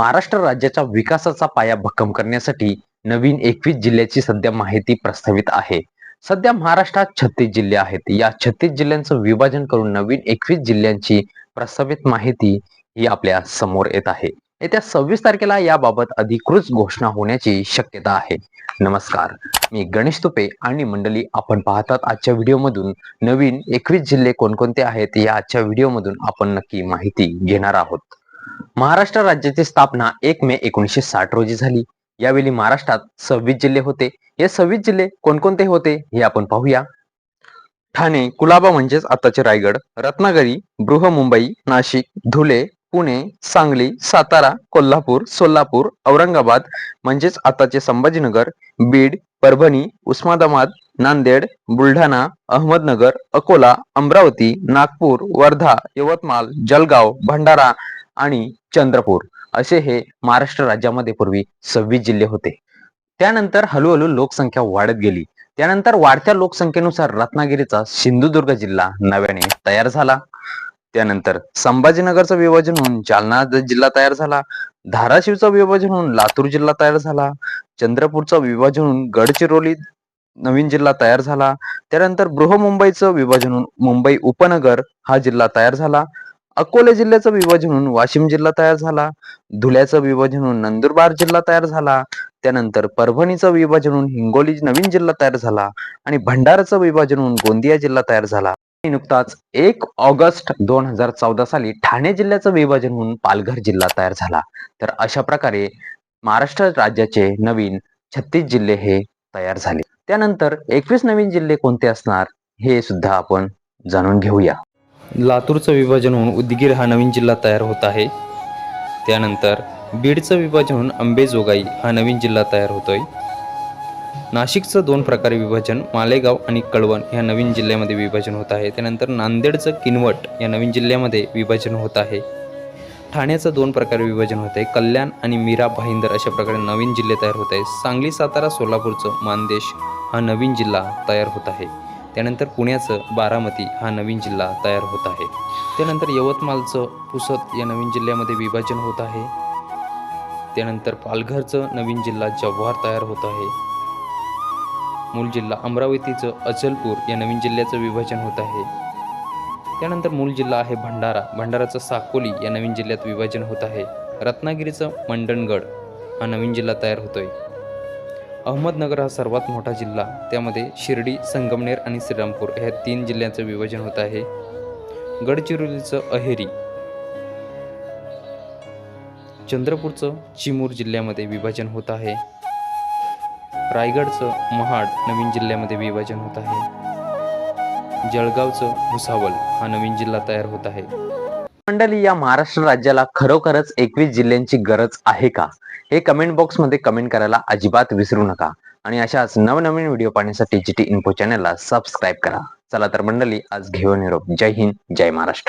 महाराष्ट्र राज्याच्या विकासाचा पाया भक्कम करण्यासाठी नवीन एकवीस जिल्ह्याची सध्या माहिती प्रस्तावित आहे. सध्या महाराष्ट्रात छत्तीस जिल्हे आहेत. या छत्तीस जिल्ह्यांचं विभाजन करून नवीन एकवीस जिल्ह्यांची प्रस्तावित माहिती ही आपल्यासमोर येत आहे. येत्या सव्वीस तारखेला याबाबत अधिकृत घोषणा होण्याची शक्यता आहे. नमस्कार. मी गणेश तुपे आणि मंडळी आपण पाहतात आजच्या व्हिडिओमधून नवीन एकवीस जिल्हे कोणकोणते आहेत? या आजच्या व्हिडिओमधून आपण नक्की माहिती घेणार आहोत. महाराष्ट्र राज्याची स्थापना एक मे एकोणीसशे साठ रोजी झाली. यावेळी महाराष्ट्रात सव्वीस जिल्हे होते. हे सव्वीस जिल्हे कोणकोणते होते हे आपण पाहूया. ठाणे कुलाबा म्हणजेच आताचे रायगड रत्नागिरी बृहमुंबई नाशिक धुळे पुणे सांगली सातारा कोल्हापूर सोलापूर औरंगाबाद म्हणजेच आताचे संभाजीनगर बीड परभणी उस्मानाबाद नांदेड बुलढाणा अहमदनगर अकोला अमरावती नागपूर वर्धा यवतमाळ जळगाव भंडारा आणि चंद्रपूर असे हे महाराष्ट्र राज्यामध्ये पूर्वी सव्वीस जिल्हे होते. त्यानंतर हळूहळू लोकसंख्या वाढत गेली. त्यानंतर वाढत्या लोकसंख्येनुसार रत्नागिरीचा सिंधुदुर्ग जिल्हा नव्याने तयार झाला. त्यानंतर संभाजीनगरचं विभाजन होऊन जालना जिल्हा तयार झाला. धाराशिवचं विभाजन होऊन लातूर जिल्हा तयार झाला. चंद्रपूरचं विभाजन होऊन गडचिरोली नवीन जिल्हा तयार झाला. त्यानंतर बृहमुंबईचं विभाजन होऊन मुंबई उपनगर हा जिल्हा तयार झाला. अकोला जिल्ह्याचं विभाजन होऊन वाशिम जिल्हा तयार झाला धुळ्याचं विभाजन होऊन नंदुरबार जिल्हा तयार झाला त्यानंतर परभणीचं विभाजन होऊन हिंगोली नवीन जिल्हा तयार झाला आणि भंडाराचं विभाजन होऊन गोंदिया जिल्हा तयार झाला. आणि नुकताच एक ऑगस्ट दोन हजार चौदा साली ठाणे जिल्ह्याचं विभाजन होऊन पालघर जिल्हा तयार झाला. तर अशा प्रकारे महाराष्ट्र राज्याचे नवीन छत्तीस जिल्हे हे तयार झाले. त्यानंतर एकवीस नवीन जिल्हे कोणते असणार हे सुद्धा आपण जाणून घेऊया. लातूरचं विभाजन होऊन उदगीर हा नवीन जिल्हा तयार होत आहे. त्यानंतर बीडचं विभाजन होऊन अंबेजोगाई हा नवीन जिल्हा तयार होतोय. नाशिकचं दोन प्रकारे विभाजन मालेगाव आणि कळवण ह्या नवीन जिल्ह्यामध्ये विभाजन होत आहे. त्यानंतर नांदेडचं किनवट या नवीन जिल्ह्यामध्ये विभाजन होत आहे. ठाण्याचं दोन प्रकारे विभाजन होत आहे कल्याण आणि मीरा भाईंदर अशा प्रकारे नवीन जिल्हे तयार होत आहे सांगली सातारा सोलापूरचं मानदेश हा नवीन जिल्हा तयार होत आहे. त्यानंतर पुण्याचं बारामती हा नवीन जिल्हा तयार होत आहे. त्यानंतर यवतमाळचं पुसद या नवीन जिल्ह्यामध्ये विभाजन होत आहे. त्यानंतर पालघरचं नवीन जिल्हा जव्हार तयार होत आहे. मूल जिल्हा अमरावतीचं अचलपूर या नवीन जिल्ह्याचं विभाजन होत आहे. त्यानंतर मूल जिल्हा आहे भंडारा. भंडाराचं साकोली या नवीन जिल्ह्यात विभाजन होत आहे. रत्नागिरीचं मंडणगड हा नवीन जिल्हा तयार होतोय. अहमदनगर हा सर्वात मोठा जिल्हा. त्यामध्ये शिर्डी संगमनेर आणि श्रीरामपूर ह्या तीन जिल्ह्यांचं विभाजन होत आहे. गडचिरोलीचं अहेरी. चंद्रपूरचं चिमूर जिल्ह्यामध्ये विभाजन होत आहे. रायगडचं महाड नवीन जिल्ह्यामध्ये विभाजन होत आहे. जळगावचं भुसावल हा नवीन जिल्हा तयार होत आहे. मंडळी या महाराष्ट्र राज्याला खरोखरच एकवीस जिल्ह्यांची गरज आहे का? हे कमेंट बॉक्समध्ये कमेंट करायला अजिबात विसरू नका. आणि अशाच नवनवीन व्हिडिओ पाहण्यासाठी जी टी इन्फो चॅनलला सबस्क्राईब करा. चला तर मंडळी आज घेऊन निरोप जय हिंद जय महाराष्ट्र.